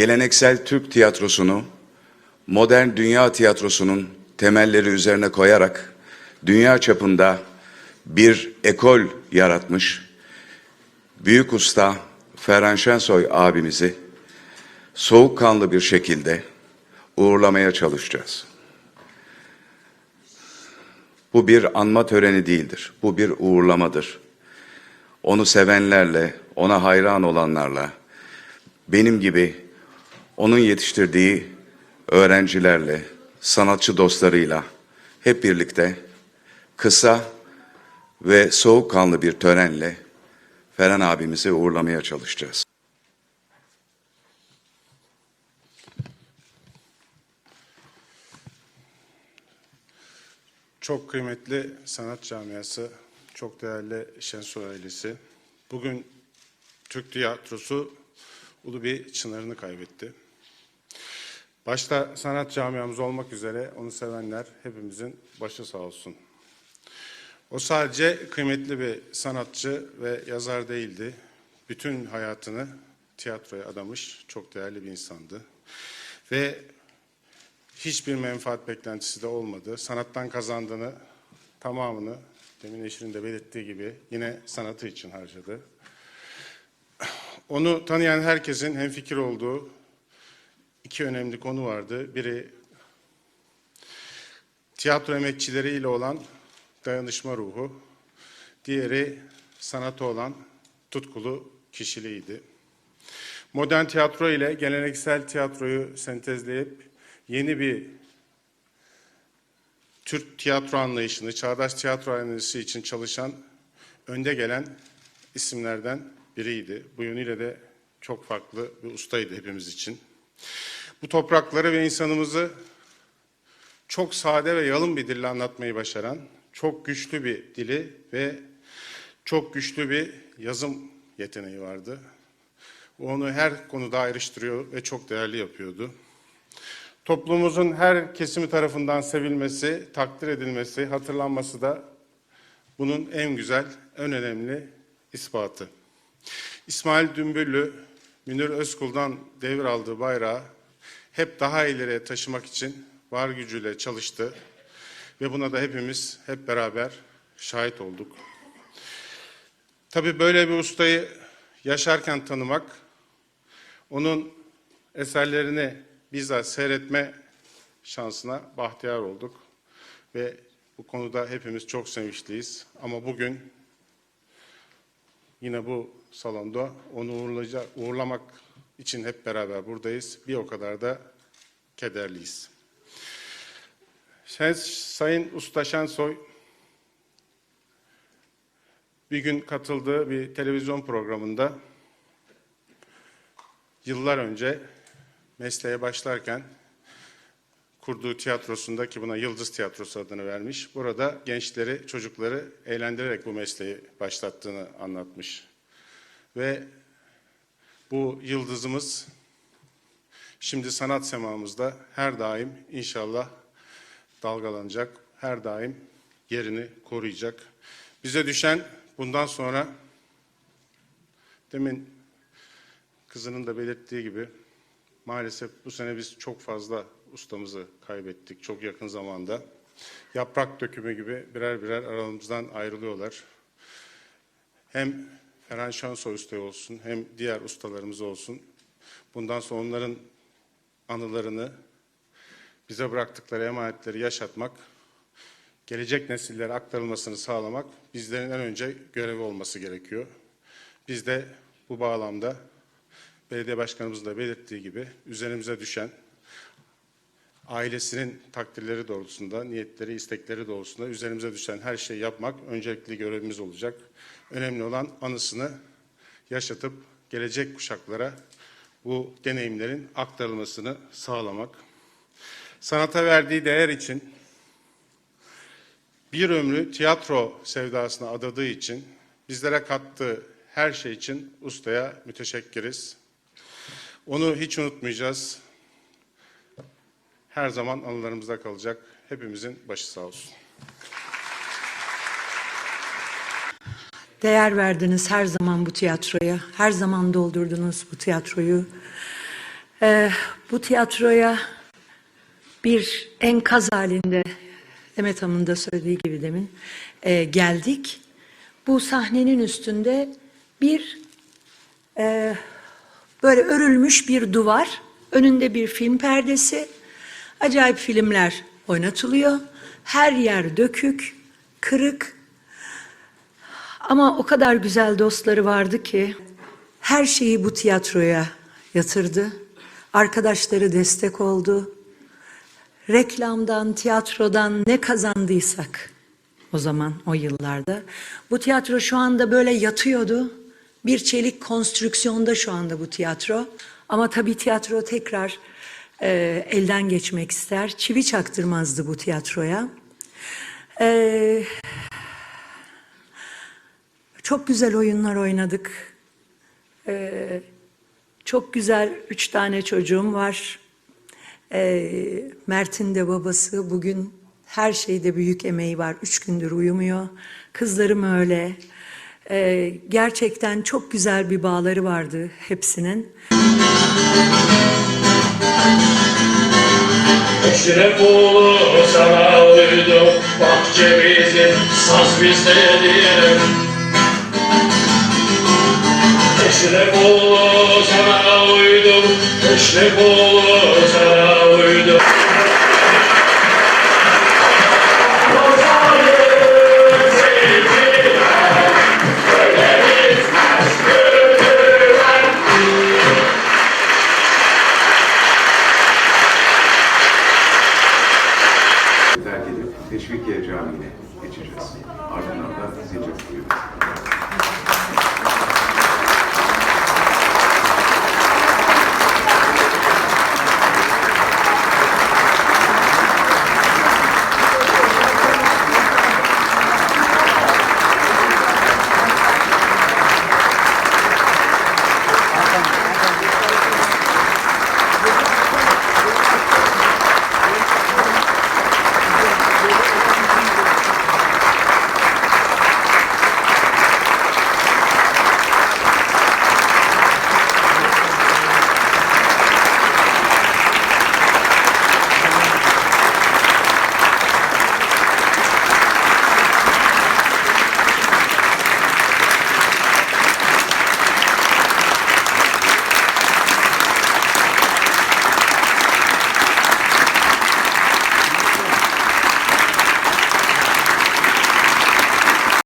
geleneksel Türk tiyatrosunu modern dünya tiyatrosunun temelleri üzerine koyarak dünya çapında bir ekol yaratmış büyük usta Ferhan Şensoy abimizi soğukkanlı bir şekilde uğurlamaya çalışacağız. Bu bir anma töreni değildir. Bu bir uğurlamadır. Onu sevenlerle, ona hayran olanlarla, benim gibi onun yetiştirdiği öğrencilerle, sanatçı dostlarıyla hep birlikte kısa ve soğukkanlı bir törenle Ferhan abimizi uğurlamaya çalışacağız. Çok kıymetli sanat camiası, çok değerli Şensoy ailesi. Bugün Türk tiyatrosu ulu bir çınarını kaybetti. Başta sanat camiamız olmak üzere onu sevenler hepimizin başı sağ olsun. O sadece kıymetli bir sanatçı ve yazar değildi. Bütün hayatını tiyatroya adamış çok değerli bir insandı. Ve hiçbir menfaat beklentisi de olmadı. Sanattan kazandığını tamamını demin eşinin de belirttiği gibi yine sanatı için harcadı. Onu tanıyan herkesin hemfikir olduğu iki önemli konu vardı. Biri tiyatro emekçileriyle olan dayanışma ruhu, diğeri sanata olan tutkulu kişiliğiydi. Modern tiyatro ile geleneksel tiyatroyu sentezleyip yeni bir Türk tiyatro anlayışını, çağdaş tiyatro anlayışı için çalışan önde gelen isimlerden biriydi. Bu yönüyle de çok farklı bir ustaydı hepimiz için. Bu toprakları ve insanımızı çok sade ve yalın bir dille anlatmayı başaran, çok güçlü bir dili ve çok güçlü bir yazım yeteneği vardı. Onu her konuda ayrıştırıyor ve çok değerli yapıyordu. Toplumumuzun her kesimi tarafından sevilmesi, takdir edilmesi, hatırlanması da bunun en güzel, en önemli ispatı. İsmail Dümbüllü, Münir Özkul'dan devraldığı bayrağı hep daha ileriye taşımak için var gücüyle çalıştı ve buna da hepimiz hep beraber şahit olduk. Tabii böyle bir ustayı yaşarken tanımak, onun eserlerini bizzat seyretme şansına bahtiyar olduk. Ve bu konuda hepimiz çok sevinçliyiz. Ama bugün yine bu salonda onu uğurlayacak, uğurlamak için hep beraber buradayız. Bir o kadar da kederliyiz. Şen, Sayın Usta Şensoy bir gün katıldığı bir televizyon programında yıllar önce mesleğe başlarken kurduğu tiyatrosunda ki buna Yıldız Tiyatrosu adını vermiş. Burada gençleri, çocukları eğlendirerek bu mesleği başlattığını anlatmış. Ve bu yıldızımız şimdi sanat semamızda her daim inşallah dalgalanacak, her daim yerini koruyacak. Bize düşen bundan sonra demin kızının da belirttiği gibi Maalesef bu sene biz çok fazla ustamızı kaybettik çok yakın zamanda. Yaprak dökümü gibi birer birer aramızdan ayrılıyorlar. Hem Ferhan Şansoy Usta olsun hem diğer ustalarımız olsun. Bundan sonra onların anılarını bize bıraktıkları emanetleri yaşatmak, gelecek nesillere aktarılmasını sağlamak bizlerin en önce görevi olması gerekiyor. Biz de bu bağlamda belediye başkanımızın da belirttiği gibi üzerimize düşen ailesinin takdirleri doğrultusunda, niyetleri, istekleri doğrultusunda üzerimize düşen her şeyi yapmak öncelikli görevimiz olacak. Önemli olan anısını yaşatıp gelecek kuşaklara bu deneyimlerin aktarılmasını sağlamak. Sanata verdiği değer için bir ömrü tiyatro sevdasına adadığı için bizlere kattığı her şey için ustaya müteşekkiriz. Onu hiç unutmayacağız. Her zaman anılarımızda kalacak. Hepimizin başı sağ olsun. Değer verdiniz her zaman bu tiyatroya. Her zaman doldurdunuz bu tiyatroyu. Ee, bu tiyatroya bir enkaz halinde Demet Hanım'ın da söylediği gibi demin e, geldik. Bu sahnenin üstünde bir e, böyle örülmüş bir duvar, önünde bir film perdesi, acayip filmler oynatılıyor. Her yer dökük, kırık ama o kadar güzel dostları vardı ki her şeyi bu tiyatroya yatırdı. Arkadaşları destek oldu. Reklamdan, tiyatrodan ne kazandıysak o zaman o yıllarda. Bu tiyatro şu anda böyle yatıyordu. Bir çelik konstrüksiyonda şu anda bu tiyatro. Ama tabii tiyatro tekrar e, elden geçmek ister. Çivi çaktırmazdı bu tiyatroya. E, çok güzel oyunlar oynadık. Ee, çok güzel üç tane çocuğum var. Ee, Mert'in de babası bugün her şeyde büyük emeği var. Üç gündür uyumuyor. Kızlarım öyle. Ee, gerçekten çok güzel bir bağları vardı hepsinin. Eşref oğlu sana uydum Bahçe bizim, saz bizdedir Eşref oğlu sana uydum Eşref oğlu sana